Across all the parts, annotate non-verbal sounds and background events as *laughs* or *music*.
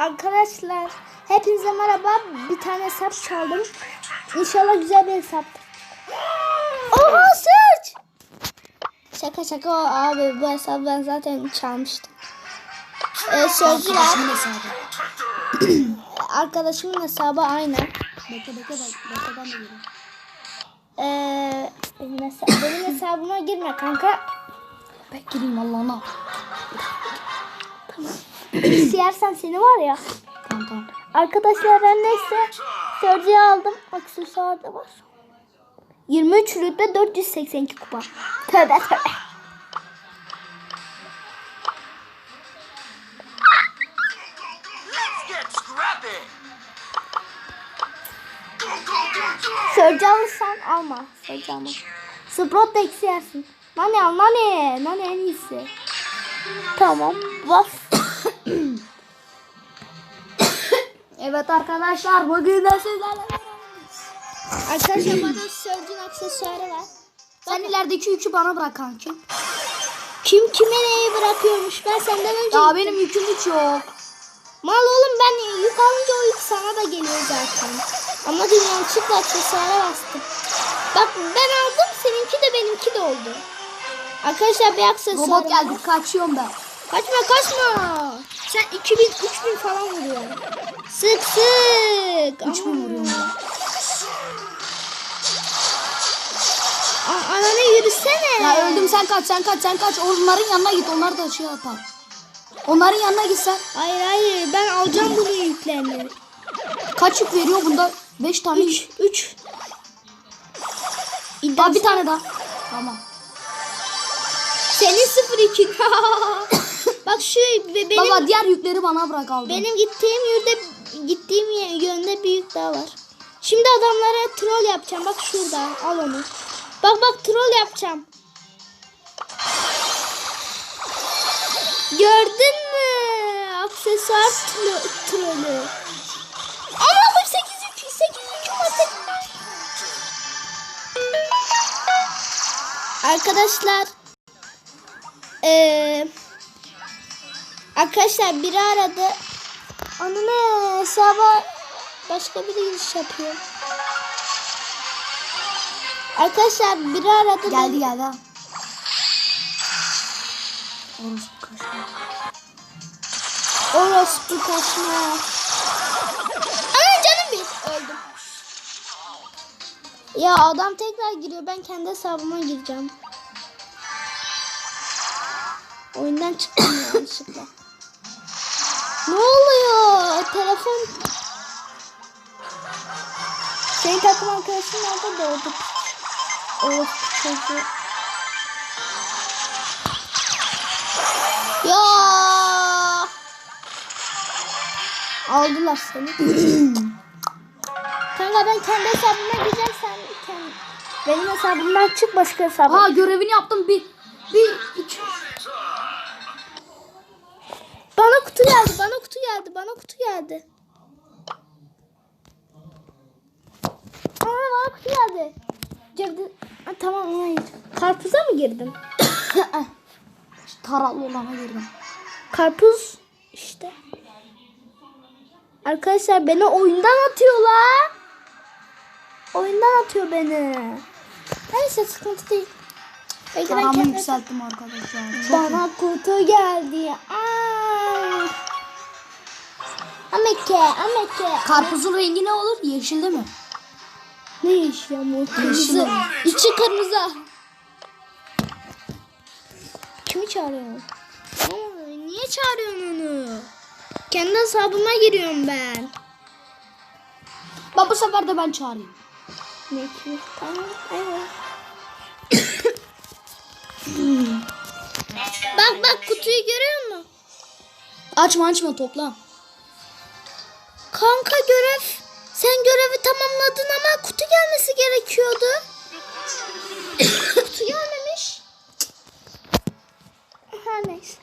Arkadaşlar hepinize merhaba. Bir tane hesap çaldım. İnşallah güzel bir hesap. Oha search. Şaka şaka abi bu hesabı ben zaten çalmıştım. Ee, Arkadaşımın *clears throat* hesabı. arkadaşımın hesabı aynı. Bekle bekle. Bekle ben de gireyim. Ee, benim, hesa- benim hesabıma girme kanka. Ben gireyim Allah'ına. Siyersen seni var ya. Tamam tamam. Arkadaşlar ben neyse sörcüye aldım. Aksesuar da var. 23 rütbe 482 kupa. Tövbe tövbe. Sörcü alırsan alma. Sörcü alma. Sprout da eksi yersin. Nane al nane. Nane en iyisi. Tamam. Bas. Evet arkadaşlar bugün de sizlerle Arkadaşlar bana sörcün aksesuarı var. Sen ilerideki yükü bana bırak kanki. Kim kime neyi bırakıyormuş ben senden önce. Ya benim yüküm hiç yok. Mal oğlum ben yük alınca o yük sana da geliyor zaten. Ama dün yanlışlıkla aksesuara bastım. Bak ben aldım seninki de benimki de oldu. Arkadaşlar bir aksesuar. Robot geldi kaçıyorum ben. Kaçma kaçma. Sen 2000 3000 falan vuruyorsun. Sık sık. 3000 vuruyorum ben. Ananı yürüsene. Ya öldüm sen kaç sen kaç sen kaç. Onların yanına git onlar da şey yapar. Onların yanına git sen. Hayır hayır ben alacağım bunun yüklerini. Kaç yük veriyor bunda? 5 tane 3 yük. 3. Daha bir tane daha. Tamam. Senin 02. *laughs* Bak şu benim Baba diğer yükleri bana bırak aldım. benim gittiğim yerde gittiğim yönde bir yük daha var. Şimdi adamlara troll yapacağım. Bak şurada. Al onu. Bak bak troll yapacağım. Gördün mü? Aksesuar tro- trolü. Ama 8 yük 8 yük var 8 Arkadaşlar eee Arkadaşlar biri aradı. Onu ne hesaba başka biri giriş yapıyor. Arkadaşlar biri aradı. Geldi geldi. Orospu kaçma. Orospu kaçma. Ana canım bir. Öldüm. Ya adam tekrar giriyor. Ben kendi hesabıma gireceğim. Oyundan çıktım *coughs* yanlışlıkla. Ne oluyor? Telefon... Senin takım arkadaşın nerede doğdu? Orospu çocuğu. Ya aldılar seni. Kanka ben kendi hesabıma gireceğim sen kendi. Benim hesabımdan çık başka hesabıma. Ha görevini yaptım bir bir iki. Geldi, bana kutu geldi, bana kutu geldi. Aa bana kutu geldi. Ha, tamam hayır. Karpuza mı girdim? *coughs* Tarallı olana girdim. Karpuz işte. Arkadaşlar beni oyundan atıyorlar. Oyundan atıyor beni. Neyse sıkıntı değil. Paramı yükselttim arkadaşlar. Bana kutu geldi. Ay. Ameke, ameke. Karpuzun rengi ne olur? Yeşil değil mi? Ne yeşil ama kırmızı. İçi kırmızı. Kimi çağırıyorsun? Niye çağırıyorsun onu? Kendi hesabıma giriyorum ben. Bak bu sefer de ben çağırayım. Ne ki? Tamam, evet. bak bak kutuyu görüyor musun? Açma açma topla. Kanka görev. Sen görevi tamamladın ama kutu gelmesi gerekiyordu. kutu gelmemiş. Her neyse.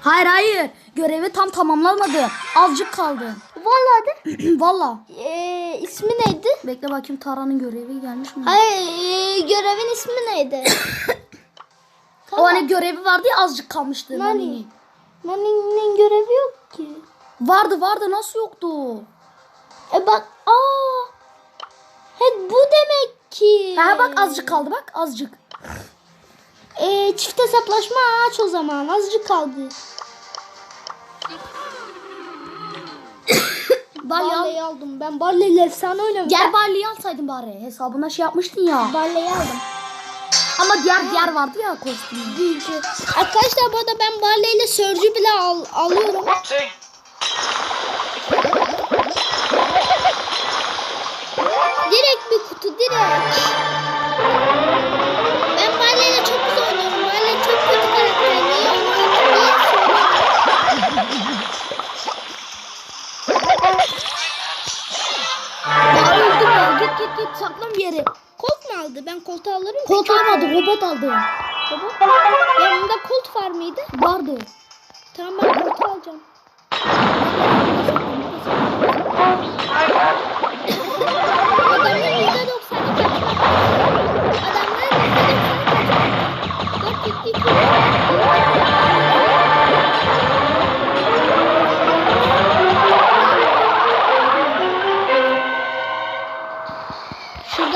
Hayır hayır. Görevi tam tamamlanmadı. Azıcık kaldı. Vallahi de. *clears throat* Valla. Ee, ismi neydi? Bekle bakayım Tara'nın görevi gelmiş mi? Hayır, e, görevin ismi neydi? *clears throat* O hani görevi vardı ya azıcık kalmıştı. Nani? Nani'nin görevi yok ki. Vardı vardı nasıl yoktu? E bak aa. He bu demek ki. Ha bak azıcık kaldı bak azıcık. E, çift hesaplaşma aç o zaman. Azıcık kaldı. *coughs* Barley al. Barley'i aldım. Ben Barley'le efsane oynuyorum. Diğer Barley'i alsaydın bari. Hesabına şey yapmıştın ya. Barley'i aldım. Ama diğer diğer vardı ya kostüm. Arkadaşlar bu arada ben Barley'le Sörcü bile al, alıyorum. Aldı. Baba. Yanımda Colt var mıydı? Vardı. Tamam ben Colt'u alacağım. *laughs*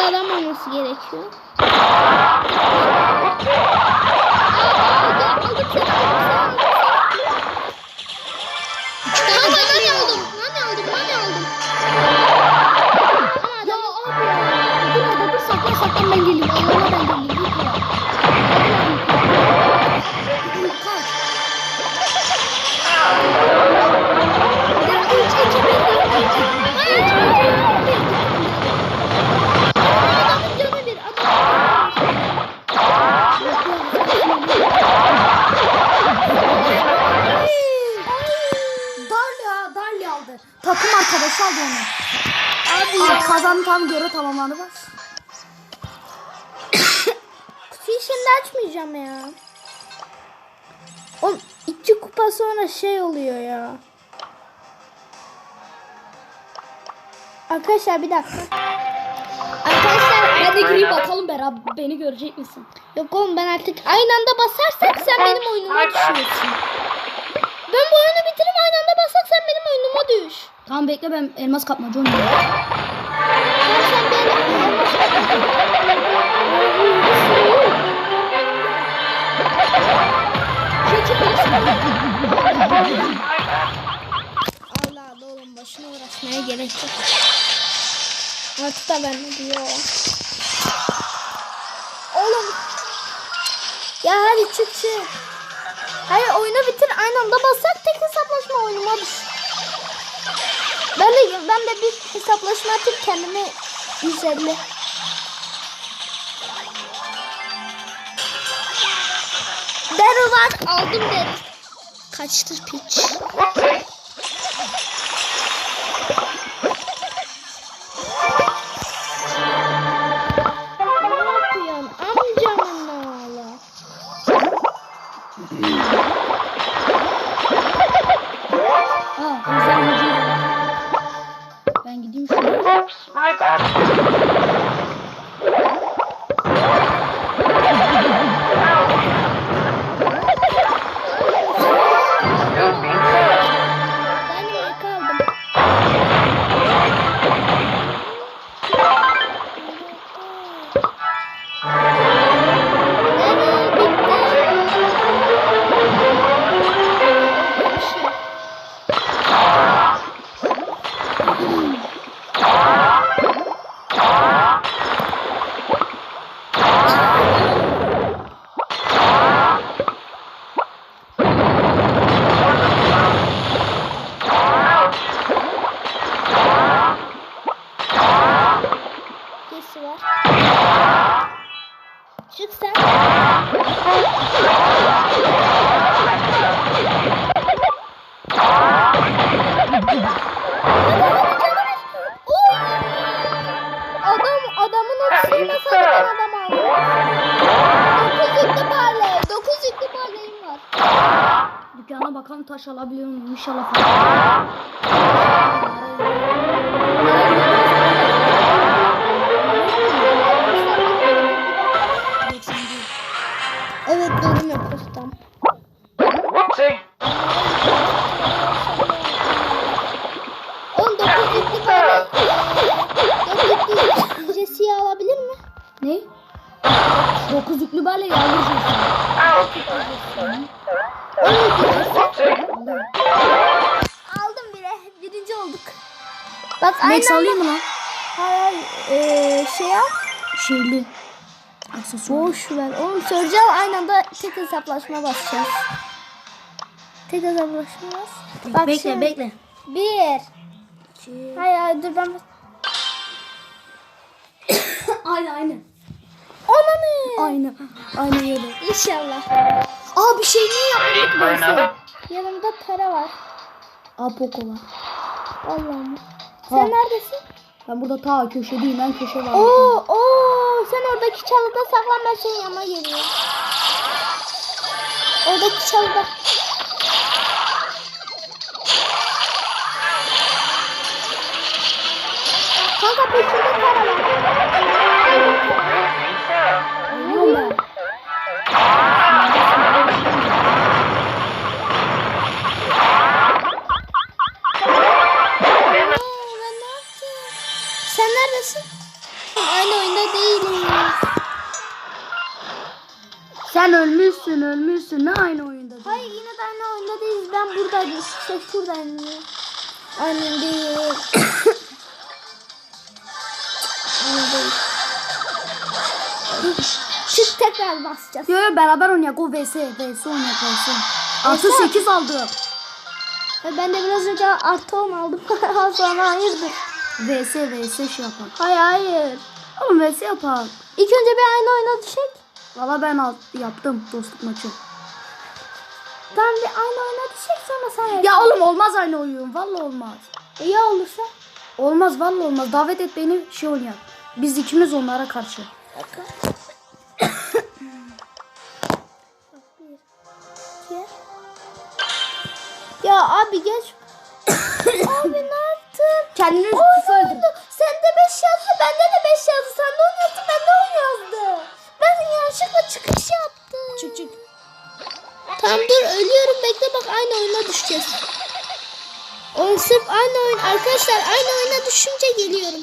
adam olması gerekiyor. Tamamlandı bak. kutuyu şimdi açmayacağım ya. O iki kupa sonra şey oluyor ya. Arkadaşlar bir dakika. Arkadaşlar Ben de gireyim bakalım beraber beni görecek misin? Yok oğlum ben artık aynı anda basarsak sen benim oyunuma düşüyorsun. Ben bu oyunu bitireyim aynı anda basarsak sen benim oyunuma düş. Tamam bekle ben elmas kapmacı oynuyorum. Sen benim Allah oğlum başına uğraşmaya gerek yok. Artık da ben diyor. Oğlum. Ya hadi çık çık. Hayır oyunu bitir aynı anda bassak tek hesaplaşma oyunuma düş. Ben de ben de bir hesaplaşma atıp kendime 150. Daryl var aldım Daryl. Kaçtı piç. Taş alabiliyor muyum inşallah falan. Max aynen. alayım mı lan? Hayır. Ee, şey yap. Şeyli. Aksesuar. Boş ver. Oğlum söyleyeceğim aynı anda tek hesaplaşma basacağız. Tek hesaplaşma bas. Bak bekle şimdi. bekle. Bir. Hayır hayır dur ben. Aynı aynı. Ona ne? Aynı. Aynı yere. İnşallah. Aa bir şey niye yapmadık another? Yanımda para var. Aa Poco var. Allah'ım. Ha. Sen neredesin? Ben burada ta köşedeyim. Ben köşe var. Oo, oo, sen oradaki çalıda saklan ben senin yanına geliyorum. Oradaki çalıda. Kanka peşinde para var. Biliyorum ben. Ölmüşsün. Ne aynı oyunda? Hayır yine de aynı oyunda değiliz. Ben buradaydım. İşte şuradaydım. Aynı değil. aynı değil. Çık tekrar basacağız. Yo yo beraber oynayak. O vs. vs oynayak vs. Artı Vs. 8 aldım. Ve Ben de biraz önce artı 10 aldım. *laughs* Sonra hayırdır. vs vs şey yapalım. Hayır hayır. Oğlum vs yapalım. İlk önce bir aynı oyuna düşek. Valla ben yaptım dostluk maçı. Tamam bir aynı oyuna düşek sonra sen yap. Ya oğlum olmaz aynı oyun. Valla olmaz. E, Ya olursa? Olmaz valla olmaz. Davet et beni şey oynayalım. Biz ikimiz onlara karşı. *coughs* Ya abi geç. *coughs* abi ne yaptın? Kendini Oy, kısa öldür. oldu. Sende 5 yazdı, bende de 5 yazdı. Sen de 10 yazdın, bende 10 yazdı. Ben yanlışlıkla çıkış yaptım. Çık çık. Tamam dur ölüyorum bekle bak aynı oyuna düşeceğiz. Oyun sırf aynı oyun arkadaşlar aynı oyuna düşünce geliyorum.